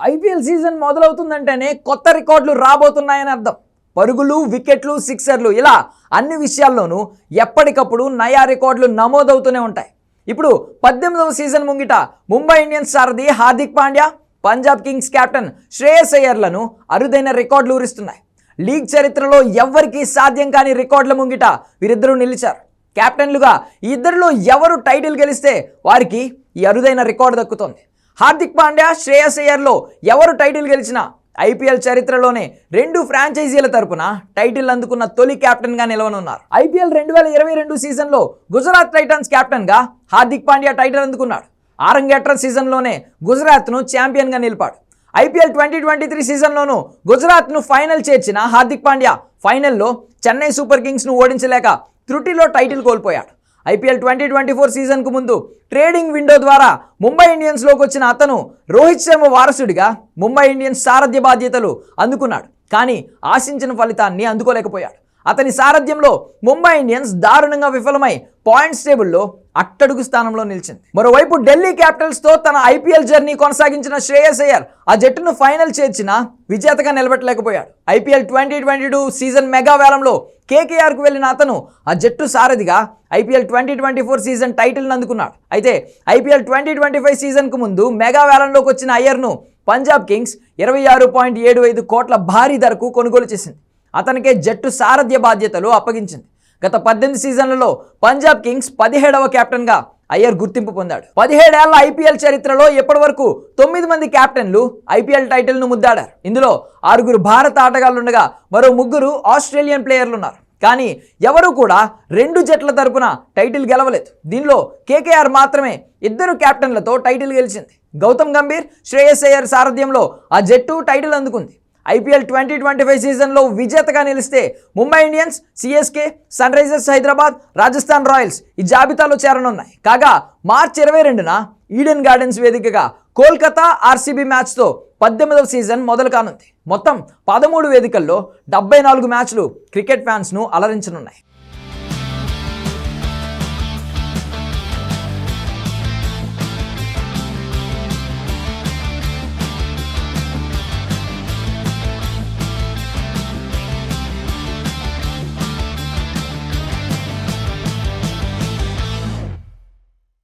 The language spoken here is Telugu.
ఐపీఎల్ సీజన్ మొదలవుతుందంటేనే కొత్త రికార్డులు రాబోతున్నాయని అర్థం. పరుగులు వికెట్లు సిక్సర్లు ఇలా అన్ని విషయాల్లోనూ ఎప్పటికప్పుడు నయా రికార్డులు నమోదవుతూనే ఉంటాయి. ఇప్పుడు పద్దెనిమిదవ సీజన్ ముంగిట ముంబై ఇండియన్స్ సారథి హార్దిక్ పాండ్యా పంజాబ్ కింగ్స్ కెప్టెన్ శ్రేయస్ అయ్యర్లను అరుదైన రికార్డులు ఊరిస్తున్నాయి. లీగ్ చరిత్రలో ఎవ్వరికీ సాధ్యం కాని రికార్డుల ముంగిట వీరిద్దరూ నిలిచారు. కెప్టెన్లుగా ఇద్దరిలో ఎవరు టైటిల్ గెలిస్తే వారికి ఈ అరుదైన రికార్డు దక్కుతోంది. హార్దిక్ పాండ్యా శ్రేయస్ అయ్యర్లో ఎవరు టైటిల్ గెలిచినా ఐపీఎల్ చరిత్రలోనే రెండు ఫ్రాంచైజీల తరపున టైటిల్ అందుకున్న తొలి కెప్టెన్గా నిలవనున్నారు. ఐపీఎల్ రెండు వేల ఇరవై రెండు సీజన్లో గుజరాత్ టైటన్స్ కెప్టెన్గా హార్దిక్ పాండ్యా టైటిల్ అందుకున్నాడు. ఆరంగేట్ర సీజన్లోనే గుజరాత్ను ఛాంపియన్గా నిలిపాడు. ఐపీఎల్ ట్వంటీ ట్వంటీ త్రీ సీజన్లోనూ గుజరాత్ను ఫైనల్ చేర్చిన హార్దిక్ పాండ్యా ఫైనల్లో చెన్నై సూపర్ కింగ్స్ను ఓడించలేక త్రుటిలో టైటిల్ కోల్పోయాడు. ఐపీఎల్ ట్వంటీ ట్వంటీ ఫోర్ సీజన్కు ముందు ట్రేడింగ్ విండో ద్వారా ముంబై ఇండియన్స్లోకి వచ్చిన అతను రోహిత్ శర్మ వారసుడిగా ముంబై ఇండియన్స్ సారథ్య బాధ్యతలు అందుకున్నాడు. కానీ ఆశించిన ఫలితాన్ని అందుకోలేకపోయాడు. అతని సారథ్యంలో ముంబై ఇండియన్స్ దారుణంగా విఫలమై పాయింట్స్ టేబుల్లో అట్టడుగు స్థానంలో నిలిచింది. మరోవైపు ఢిల్లీ క్యాపిటల్స్తో తన ఐపీఎల్ జర్నీ కొనసాగించిన శ్రేయస్ అయ్యర్ ఆ జట్టును ఫైనల్ చేర్చిన విజేతగా నిలబెట్టలేకపోయాడు. IPL twenty twenty two season mega వేలంలో కేకేఆర్కు వెళ్ళిన అతను ఆ జట్టు సారథిగా IPL twenty twenty four season టైటిల్ని అందుకున్నాడు. అయితే ఐపీఎల్ ట్వంటీ ట్వంటీ ఫైవ్ సీజన్కు ముందు మెగా వేలంలోకి వచ్చిన అయ్యర్ను పంజాబ్ కింగ్స్ ఇరవై ఆరు పాయింట్ ఏడు ఐదు కోట్ల భారీ ధరకు కొనుగోలు చేసింది. అతనికే జట్టు సారథ్య బాధ్యతలు అప్పగించింది. గత పద్దెనిమిది సీజన్లలో పంజాబ్ కింగ్స్ పదిహేడవ కెప్టెన్గా అయ్యర్ గుర్తింపు పొందాడు. పదిహేడేళ్ళ ఐపీఎల్ చరిత్రలో ఇప్పటివరకు తొమ్మిది మంది కెప్టెన్లు ఐపీఎల్ టైటిల్ను ముద్దాడారు. ఇందులో ఆరుగురు భారత ఆటగాళ్ళుండగా మరో ముగ్గురు ఆస్ట్రేలియన్ ప్లేయర్లు ఉన్నారు కానీ ఎవరూ కూడా రెండు జట్ల తరపున టైటిల్ గెలవలేదు. దీనిలో కేకేఆర్ మాత్రమే ఇద్దరు కెప్టెన్లతో టైటిల్ గెలిచింది. గౌతమ్ గంభీర్ శ్రేయస్ అయ్యర్ సారథ్యంలో ఆ జట్టు టైటిల్ అందుకుంది. ఐపీఎల్ ట్వంటీ ట్వంటీ ఫైవ్ సీజన్లో విజేతగా నిలిస్తే Mumbai Indians CSK Sunrisers Hyderabad Rajasthan Royals ఈ జాబితాలో చేరనున్నాయి. కాగా మార్చి ఇరవై రెండున ఈడెన్ గార్డెన్స్ వేదికగా కోల్కతా ఆర్సీబీ మ్యాచ్తో పద్దెనిమిదవ సీజన్ మొదలు కానుంది. మొత్తం పదమూడు వేదికల్లో డెబ్బై నాలుగు మ్యాచ్లు క్రికెట్ ఫ్యాన్స్ను అలరించనున్నాయి.